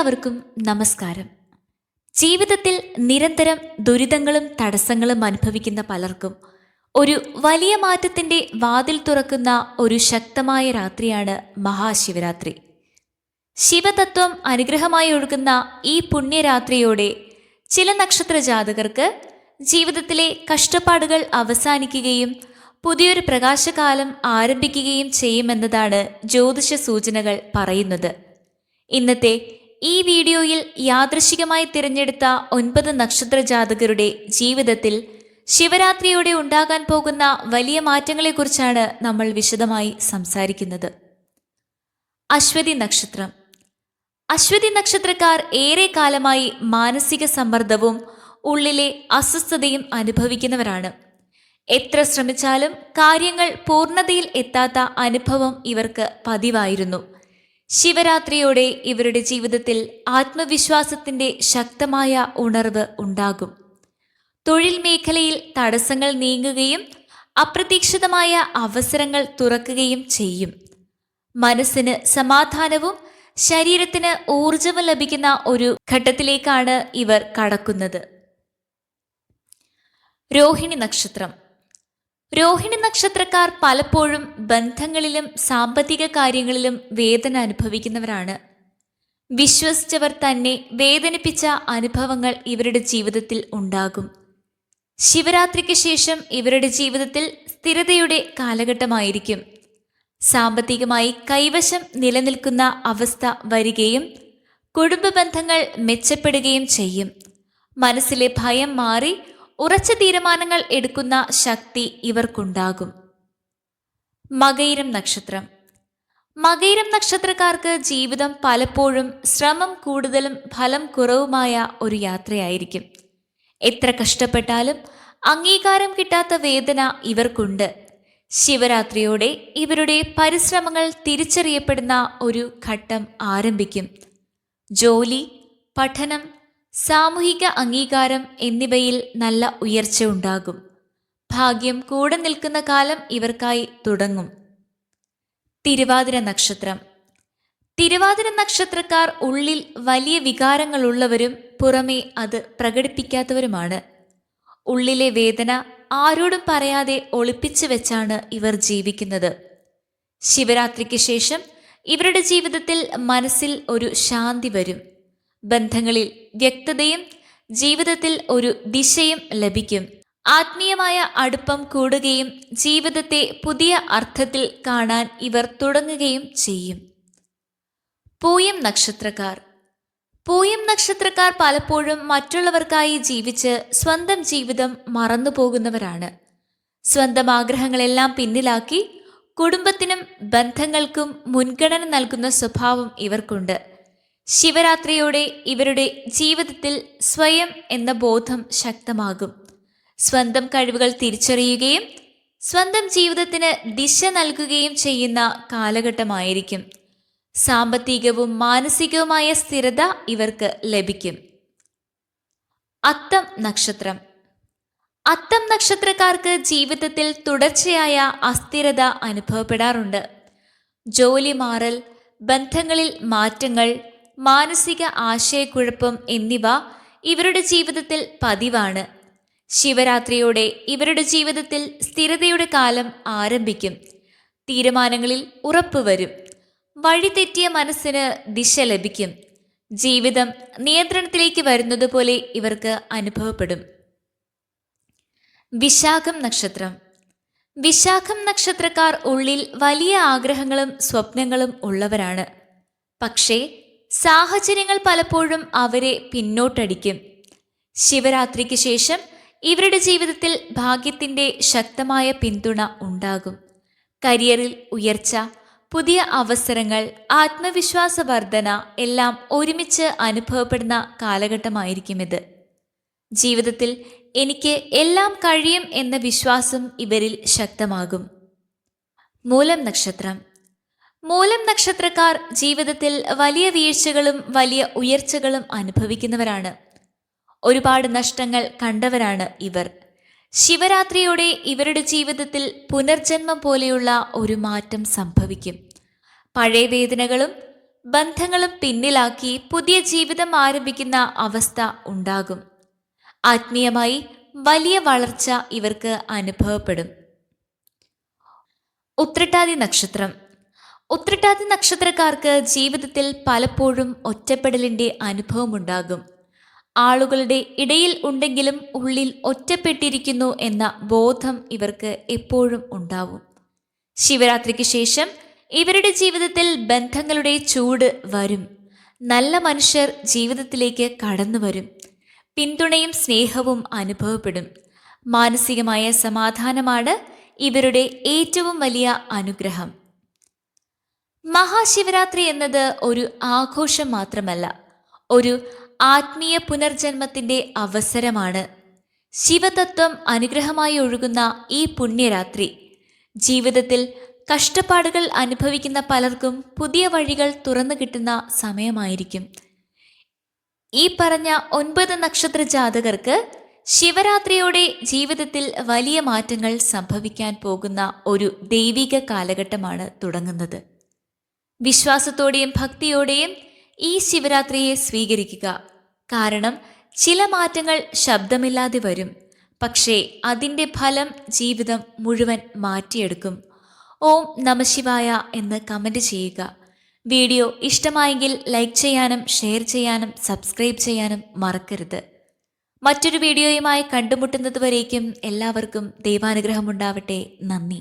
എല്ലാവർക്കും നമസ്കാരം. ജീവിതത്തിൽ നിരന്തരം ദുരിതങ്ങളും തടസ്സങ്ങളും അനുഭവിക്കുന്ന പലർക്കും ഒരു വലിയ മാറ്റത്തിന്റെ വാതിൽ തുറക്കുന്ന ഒരു ശക്തമായ രാത്രിയാണ് മഹാശിവരാത്രി. ശിവതത്വം അനുഗ്രഹമായി ഒഴുകുന്ന ഈ പുണ്യരാത്രിയോടെ ചില നക്ഷത്ര ജാതകർക്ക് ജീവിതത്തിലെ കഷ്ടപ്പാടുകൾ അവസാനിക്കുകയും പുതിയൊരു പ്രകാശകാലം ആരംഭിക്കുകയും ചെയ്യുമെന്നതാണ് ജ്യോതിഷ സൂചനകൾ പറയുന്നത്. ഇന്നത്തെ ഈ വീഡിയോയിൽ യാദൃശികമായി തിരഞ്ഞെടുത്ത ഒൻപത് നക്ഷത്ര ജാതകരുടെ ജീവിതത്തിൽ ശിവരാത്രിയോടെ ഉണ്ടാകാൻ പോകുന്ന വലിയ മാറ്റങ്ങളെക്കുറിച്ചാണ് നമ്മൾ വിശദമായി സംസാരിക്കുന്നത്. അശ്വതി നക്ഷത്രം. അശ്വതി നക്ഷത്രക്കാർ ഏറെ കാലമായി മാനസിക സമ്മർദ്ദവും ഉള്ളിലെ അസ്വസ്ഥതയും അനുഭവിക്കുന്നവരാണ്. എത്ര ശ്രമിച്ചാലും കാര്യങ്ങൾ പൂർണതയിൽ എത്താത്ത അനുഭവം ഇവർക്ക് പതിവായിരുന്നു. ശിവരാത്രിയോടെ ഇവരുടെ ജീവിതത്തിൽ ആത്മവിശ്വാസത്തിന്റെ ശക്തമായ ഉണർവ് ഉണ്ടാകും. തൊഴിൽ മേഖലയിൽ തടസ്സങ്ങൾ നീങ്ങുകയും അപ്രതീക്ഷിതമായ അവസരങ്ങൾ തുറക്കുകയും ചെയ്യും. മനസ്സിന് സമാധാനവും ശരീരത്തിന് ഊർജവും ലഭിക്കുന്ന ഒരു ഘട്ടത്തിലേക്കാണ് ഇവർ കടക്കുന്നത്. രോഹിണി നക്ഷത്രം രോഹിണി നക്ഷത്രക്കാർ പലപ്പോഴും ബന്ധങ്ങളിലും സാമ്പത്തിക കാര്യങ്ങളിലും വേദന അനുഭവിക്കുന്നവരാണ്. വിശ്വസിച്ചവർ തന്നെ വേദനിപ്പിച്ച അനുഭവങ്ങൾ ഇവരുടെ ജീവിതത്തിൽ ഉണ്ടാകും. ശിവരാത്രിക്ക് ശേഷം ഇവരുടെ ജീവിതത്തിൽ സ്ഥിരതയുടെ കാലഘട്ടമായിരിക്കും. സാമ്പത്തികമായി കൈവശം നിലനിൽക്കുന്ന അവസ്ഥ വരികയും കുടുംബ ബന്ധങ്ങൾ മെച്ചപ്പെടുകയും ചെയ്യും. മനസ്സിലെ ഭയം മാറി ഉറച്ച തീരുമാനങ്ങൾ എടുക്കുന്ന ശക്തി ഇവർക്കുണ്ടാകും. മകയിരം നക്ഷത്രം. മകയിരം നക്ഷത്രക്കാർക്ക് ജീവിതം പലപ്പോഴും ശ്രമം കൂടുതലും ഫലം കുറവുമായ ഒരു യാത്രയായിരിക്കും. എത്ര കഷ്ടപ്പെട്ടാലും അംഗീകാരം കിട്ടാത്ത വേദന ഇവർക്കുണ്ട്. ശിവരാത്രിയോടെ ഇവരുടെ പരിശ്രമങ്ങൾ തിരിച്ചറിയപ്പെടുന്ന ഒരു ഘട്ടം ആരംഭിക്കും. ജോലി പഠനം സാമൂഹിക അംഗീകാരം എന്നിവയിൽ നല്ല ഉയർച്ച ഉണ്ടാകും. ഭാഗ്യം കൂടെ നിൽക്കുന്ന കാലം ഇവർക്കായി തുടങ്ങും. തിരുവാതിര നക്ഷത്രം. തിരുവാതിര നക്ഷത്രക്കാർ ഉള്ളിൽ വലിയ വികാരങ്ങളുള്ളവരും പുറമേ അത് പ്രകടിപ്പിക്കാത്തവരുമാണ്. ഉള്ളിലെ വേദന ആരോടും പറയാതെ ഒളിപ്പിച്ചു വെച്ചാണ് ഇവർ ജീവിക്കുന്നത്. ശിവരാത്രിക്ക് ശേഷം ഇവരുടെ ജീവിതത്തിൽ മനസ്സിൽ ഒരു ശാന്തി വരും. ബന്ധങ്ങളിൽ വ്യക്തതയും ജീവിതത്തിൽ ഒരു ദിശയും ലഭിക്കും. ആത്മീയമായ അടുപ്പം കൂടുകയും ജീവിതത്തെ പുതിയ അർത്ഥത്തിൽ കാണാൻ ഇവർ തുടങ്ങുകയും ചെയ്യും. പൂയം നക്ഷത്രക്കാർ. പൂയം നക്ഷത്രക്കാർ പലപ്പോഴും മറ്റുള്ളവർക്കായി ജീവിച്ച് സ്വന്തം ജീവിതം മറന്നു പോകുന്നവരാണ് സ്വന്തം ആഗ്രഹങ്ങളെല്ലാം പിന്നിലാക്കി കുടുംബത്തിനും ബന്ധങ്ങൾക്കും മുൻഗണന നൽകുന്ന സ്വഭാവം ഇവർക്കുണ്ട്. ശിവരാത്രിയോടെ ഇവരുടെ ജീവിതത്തിൽ സ്വയം എന്ന ബോധം ശക്തമാകും. സ്വന്തം കഴിവുകൾ തിരിച്ചറിയുകയും സ്വന്തം ജീവിതത്തിന് ദിശ നൽകുകയും ചെയ്യുന്ന കാലഘട്ടമായിരിക്കും. സാമ്പത്തികവും മാനസികവുമായ സ്ഥിരത ഇവർക്ക് ലഭിക്കും. അത്തം നക്ഷത്രം. അത്തം നക്ഷത്രക്കാർക്ക് ജീവിതത്തിൽ തുടർച്ചയായ അസ്ഥിരത അനുഭവപ്പെടാറുണ്ട്. ജോലി മാറൽ ബന്ധങ്ങളിൽ മാറ്റങ്ങൾ മാനസിക ആശയക്കുഴപ്പം എന്നിവ ഇവരുടെ ജീവിതത്തിൽ പതിവാണ്. ശിവരാത്രിയോടെ ഇവരുടെ ജീവിതത്തിൽ സ്ഥിരതയുടെ കാലം ആരംഭിക്കും. തീരുമാനങ്ങളിൽ ഉറപ്പുവരും വഴിതെറ്റിയ മനസ്സിന് ദിശ ലഭിക്കും. ജീവിതം നിയന്ത്രണത്തിലേക്ക് വരുന്നത് പോലെ ഇവർക്ക് അനുഭവപ്പെടും. വിശാഖം നക്ഷത്രം. വിശാഖം നക്ഷത്രക്കാർ ഉള്ളിൽ വലിയ ആഗ്രഹങ്ങളും സ്വപ്നങ്ങളും ഉള്ളവരാണ്. പക്ഷേ സാഹചര്യങ്ങൾ പലപ്പോഴും അവരെ പിന്നോട്ടടിക്കും. ശിവരാത്രിക്ക് ശേഷം ഇവരുടെ ജീവിതത്തിൽ ഭാഗ്യത്തിന്റെ ശക്തമായ പിന്തുണ ഉണ്ടാകും. കരിയറിൽ ഉയർച്ച പുതിയ അവസരങ്ങൾ ആത്മവിശ്വാസ വർധന എല്ലാം ഒരുമിച്ച് അനുഭവപ്പെടുന്ന കാലഘട്ടമായിരിക്കും ഇത് ജീവിതത്തിൽ എനിക്ക് എല്ലാം കഴിയും എന്ന വിശ്വാസം ഇവരിൽ ശക്തമാകും. മൂലം നക്ഷത്രം മൂലം നക്ഷത്രക്കാർ ജീവിതത്തിൽ വലിയ വീഴ്ചകളും വലിയ ഉയർച്ചകളും അനുഭവിക്കുന്നവരാണ്. ഒരുപാട് നഷ്ടങ്ങൾ കണ്ടവരാണ് ഇവർ. ശിവരാത്രിയോടെ ഇവരുടെ ജീവിതത്തിൽ പുനർജന്മം പോലെയുള്ള ഒരു മാറ്റം സംഭവിക്കും. പഴയ വേദനകളും ബന്ധങ്ങളും പിന്നിലാക്കി പുതിയ ജീവിതം ആരംഭിക്കുന്ന അവസ്ഥ ഉണ്ടാകും. ആത്മീയമായി വലിയ വളർച്ച ഇവർക്ക് അനുഭവപ്പെടും. ഉത്രട്ടാതി നക്ഷത്രം. ഉത്രട്ടാതി നക്ഷത്രക്കാർക്ക് ജീവിതത്തിൽ പലപ്പോഴും ഒറ്റപ്പെടലിന്റെ അനുഭവമുണ്ടാകും. ആളുകളുടെ ഇടയിൽ ഉണ്ടെങ്കിലും ഉള്ളിൽ ഒറ്റപ്പെട്ടിരിക്കുന്നു എന്ന ബോധം ഇവർക്ക് എപ്പോഴും ഉണ്ടാവും. ശിവരാത്രിക്ക് ശേഷം ഇവരുടെ ജീവിതത്തിൽ ബന്ധങ്ങളുടെ ചൂട് വരും. നല്ല മനുഷ്യർ ജീവിതത്തിലേക്ക് കടന്നു വരും. പിന്തുണയും സ്നേഹവും അനുഭവപ്പെടും. മാനസികമായ സമാധാനമാണ് ഇവരുടെ ഏറ്റവും വലിയ അനുഗ്രഹം. മഹാശിവരാത്രി എന്നത് ഒരു ആഘോഷം മാത്രമല്ല ഒരു ആത്മീയ പുനർജന്മത്തിന്റെ അവസരമാണ്. ശിവതത്വം അനുഗ്രഹമായി ഒഴുകുന്ന ഈ പുണ്യരാത്രി ജീവിതത്തിൽ കഷ്ടപ്പാടുകൾ അനുഭവിക്കുന്ന പലർക്കും പുതിയ വഴികൾ തുറന്നു കിട്ടുന്ന സമയമായിരിക്കും. ഈ പറഞ്ഞ ഒൻപത് നക്ഷത്ര ജാതകർക്ക് ശിവരാത്രിയോടെ ജീവിതത്തിൽ വലിയ മാറ്റങ്ങൾ സംഭവിക്കാൻ പോകുന്ന ഒരു ദൈവിക കാലഘട്ടമാണ് തുടങ്ങുന്നത്. വിശ്വാസത്തോടെയും ഭക്തിയോടെയും ഈ ശിവരാത്രിയെ സ്വീകരിക്കുക. കാരണം ചില മാറ്റങ്ങൾ ശബ്ദമില്ലാതെ വരും. പക്ഷേ അതിന്റെ ഫലം ജീവിതം മുഴുവൻ മാറ്റിയെടുക്കും. ഓം നമശിവായ എന്ന് കമന്റ് ചെയ്യുക. വീഡിയോ ഇഷ്ടമായെങ്കിൽ ലൈക്ക് ചെയ്യാനും ഷെയർ ചെയ്യാനും സബ്സ്ക്രൈബ് ചെയ്യാനും മറക്കരുത്. മറ്റൊരു വീഡിയോയുമായി കണ്ടുമുട്ടുന്നതുവരേക്കും എല്ലാവർക്കും ദൈവാനുഗ്രഹമുണ്ടാവട്ടെ. നന്ദി.